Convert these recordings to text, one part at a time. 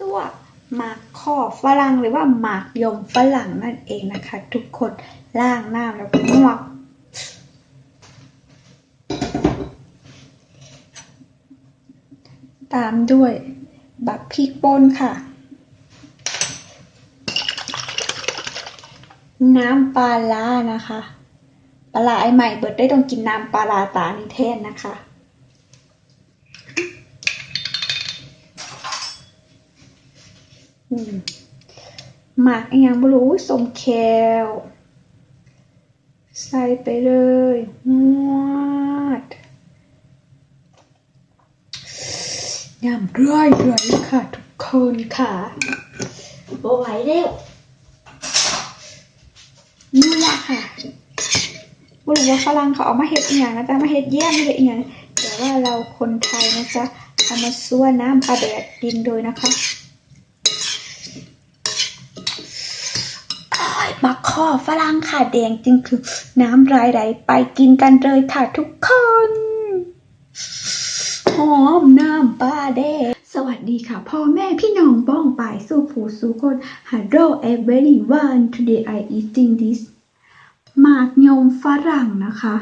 ตัวหมากข้อฝรั่งหรือว่าหมากยมฝรั่งนั่นเองนะคะ ทุกคนล่างหน้ำแล้วก็งวกตามด้วยบักพริกป่นค่ะ น้ำปลาร้านะคะ ปลาไอใหม่เบิร์ดได้ต้องกินน้ำปลาร้าตานิเทศนะคะ อืมหมักอหยังบรู้สมแคลใส่ไปเลยงวดยำร้อยร้อยค่ะทุกคนค่ะโอ้ไหวเร็วนี่แหละค่ะไม่รู้ว่าฝรั่งเขาเอามาเฮ็ดอีหยังนะจ๊ะมาเฮ็ดแย่มมาเฮ็ดอีหยังแต่ว่าเราคนไทยนะจ๊ะเอามาซั่วน้ำปลาแดดดินโดยนะคะ อ้าย บักคอฝรั่งค่ะแดงจริงคือ น้ำลายไหลไปกินกันเลยค่ะทุกคนหอมน้ำปลาแดงสวัสดีค่ะ พ่อแม่พี่น้องบ้องปายสู้ผู้สู้คน Hello everyone today I eating this หมากยมฝรั่งนะคะ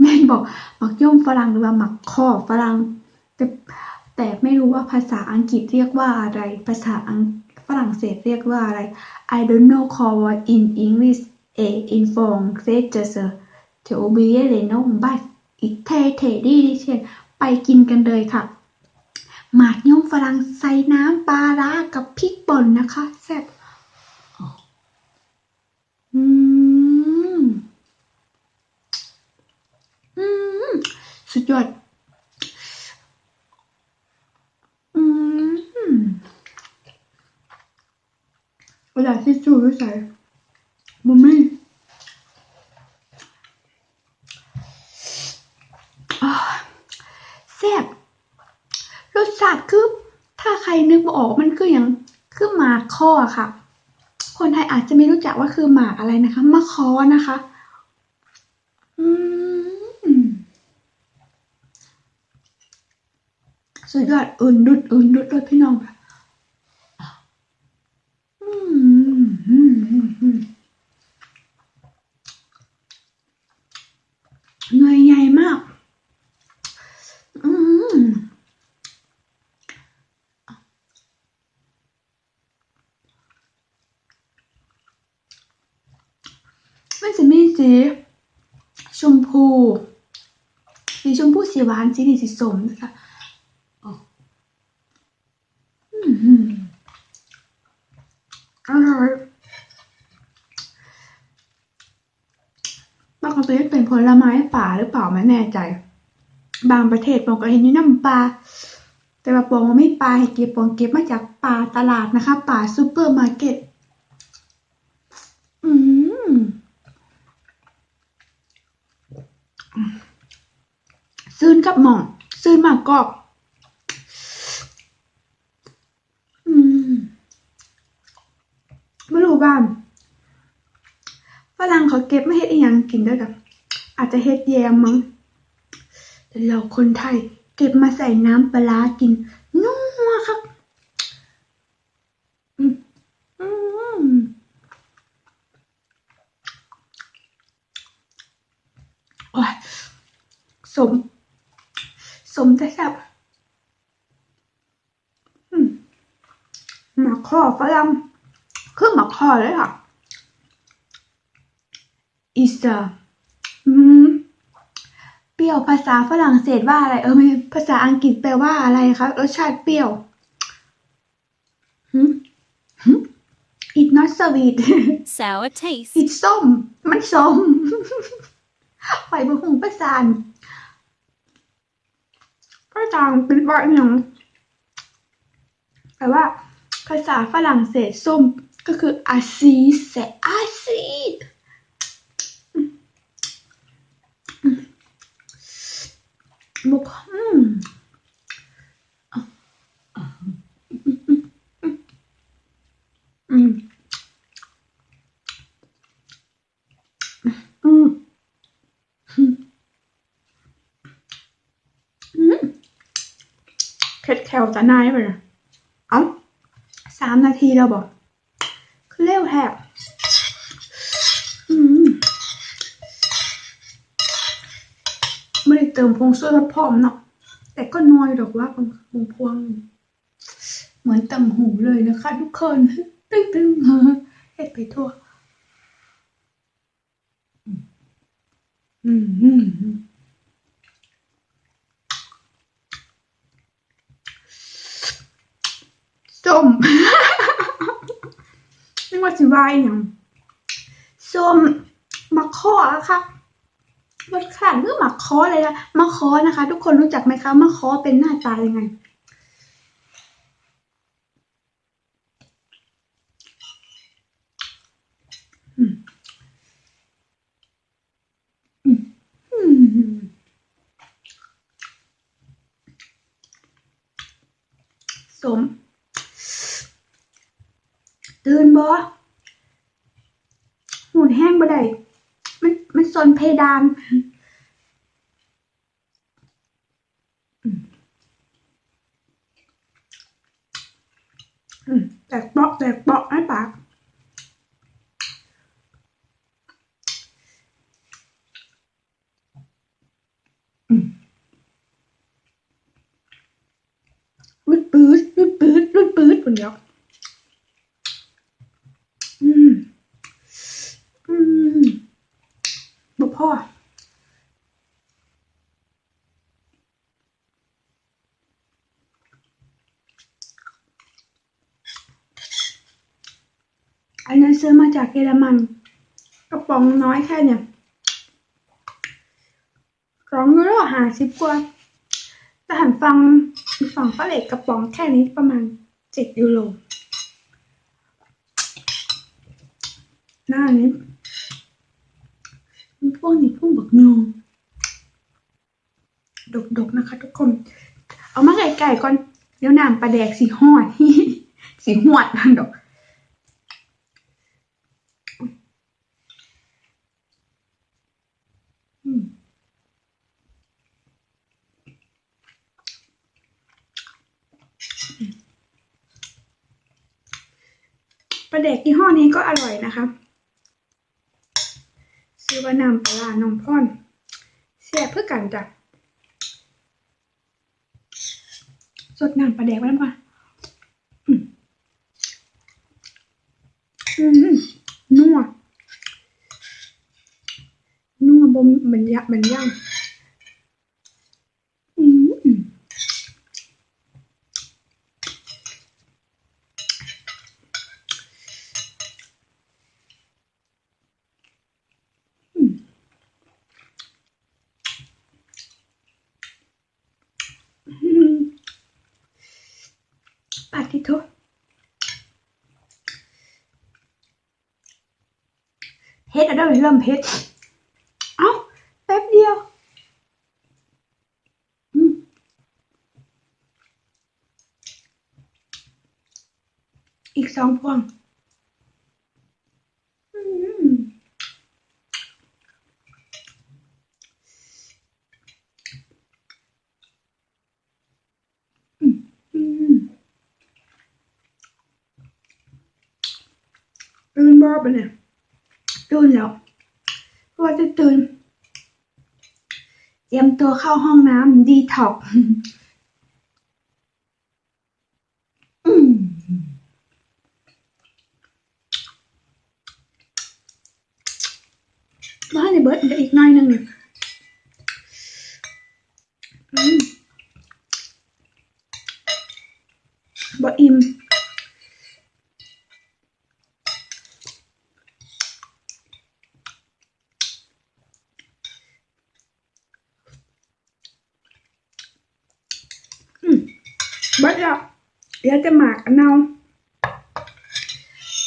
แม่บอกหมากยมฝรั่งหรือว่าหมากข้อฝรั่งแต่แต่ไม่รู้ว่าภาษาอังกฤษเรียกว่าอะไรภาษาอังกฤษ ฝรั่งเศสเรียกว่าอะไร I don't know call what in English a in French just a t e o b i e l e n o b a t i t e t e d i c h e ไปกินกันเลยค่ะ หมากย่อมฝรั่งใส่น้ำปลาร้ากับพริกป่นนะคะแซ่บอืม อืม สุดยอด อืมกระ ดาษทิชชู่ด้วยใส่บุมมี่แซ่บรสชาติคือ ถ้าใครนึกบออกมันคืออย่างคือหมากข้อค่ะ คนไทยอาจจะไม่รู้จักว่าคือหมากอะไรนะคะมะคอนะคะ อืมสุดยอดอื่นดุดอื่นดุดเลยพี่น้องค่ะอืมอืมอืมอืมหน่วยใหญ่มาก อืมมันจะมี สีชมพู สีชมพูสีหวานสีนี่สีสมนะคะอืมอร่อยปกติเป็นผลไม้ป่าหรือเปล่าไม่แน่ใจ บางประเทศปองก็เห็นอยู่น้ำปลา แต่ว่าปองไม่ปลาให้เก็บปองเก็บมาจากป่าตลาดนะคะ ป่าซูเปอร์มาร์เก็ต อืม ซื้นกับหม่องซื้นมากกอกอืมไม่รู้บ้านฝรั่งเขาเก็บไม่เฮ็ดอีหยังกินด้วยกับอาจจะเฮ็ดแยมมั้งแต่เราคนไทยเก็บมาใส่น้ำปลากินนัวครับอืมอืมโอ้ย สม สมแต่แซ่บอืมหมักข้อฝรั่งเครื่องหมักข้อเลยค่ะ is the อืมเปรี้ยวภาษาฝรั่งเศสว่าอะไร เออไม่ภาษาอังกฤษแปลว่าอะไรคะรสชาติเปรี้ยวหืมหืม it's not sweet sour taste, it's ส้ม มันส้มไปบุหุงประสานก็ จางเป็นว่าอย่างแต่ว่าภาษาฝรั่งเศสส้มก็คืออาซีแซอาซีมุกมอืม อืมเผ็ดแคลจะนายไปเลยเอ้าสามนาทีแล้วบอกเร็วแฮบอืมไม่ได้เติมพงช่วยลดผอมเนาะแต่ก็น้อยดอกว่าพงพงพวง เหมือนต่ำหูเลยนะคะทุกคนตึ้งตึ้งเฮ็ดไปทั่ว อืมอืมอืม ส้มนึกว่าสิวายอย่างส้มมะขออะค่ะรสขนาดเมื่อมะขอเลยนะมะขอนะคะ ทุกคนรู้จักไหมคะมะขอเป็นหน้าตายังไง อืมอืมอืมสม ตื่นบ่หูดแห้งบ่ได้มันมันซนเพดานแตกเปาะแตกเปาะให้ปากรุดปืดรุดปืดรุดปืดคนเดียว อืม อืมบ่พ่อ อันนั้นซื้อมาจากเยอรมัน กระป๋องน้อยแค่เนี่ยสองยูโรหาสิบกว่าแต่หันฟังฝั่งฝรั่งกระป๋องแค่นี้ประมาณเจ็ดยูโรหน้านี้พวกนี้พวกบักยองดกๆนะคะ ทุกคน เอามาไก่ๆก่อน เดี๋ยวน้ำปลาแดกสีหอดสีหวดนั่นดอก ลาแดกยี่ห้อนี้ก็อร่อยนะคะซื้อว่านำปลาน้องพ่อนแซ่บเพื่อกันจ้ะสดน้ำปลาแดกไว้แล้วป่ะอืมอืมนัวนัวบมเหมือนยะเหมือนย่างอืม อืมปาติโท เฮ็ดอะไรเริ่มเฮ็ดเอ้าแป๊บเดียวอีกสองพวงอืมอืมตื่นบ้าปะเนี่ย ตื่นแล้วเพราะว่าจะตื่นเตรียมตัวเข้าห้องน้ำดีท็อกซ์อืมบ้านในเบิร์ดเดี๋ยวอีกหน่อยหนึงเนี่ยอืมบ่อิ่ม อืมเบิดแล้ว เดี๋ยวจะหมากเนา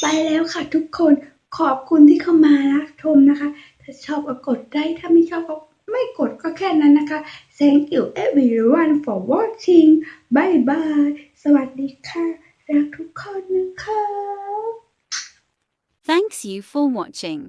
ไปแล้วค่ะทุกคนขอบคุณที่เข้ามารับชมนะคะ ถ้าชอบก็กดได้ถ้าไม่ชอบก็ไม่กดก็แค่นั้นนะคะ thank you everyone for watching bye bye สวัสดีค่ะ รักทุกคนนะคะ Thanks you for watching.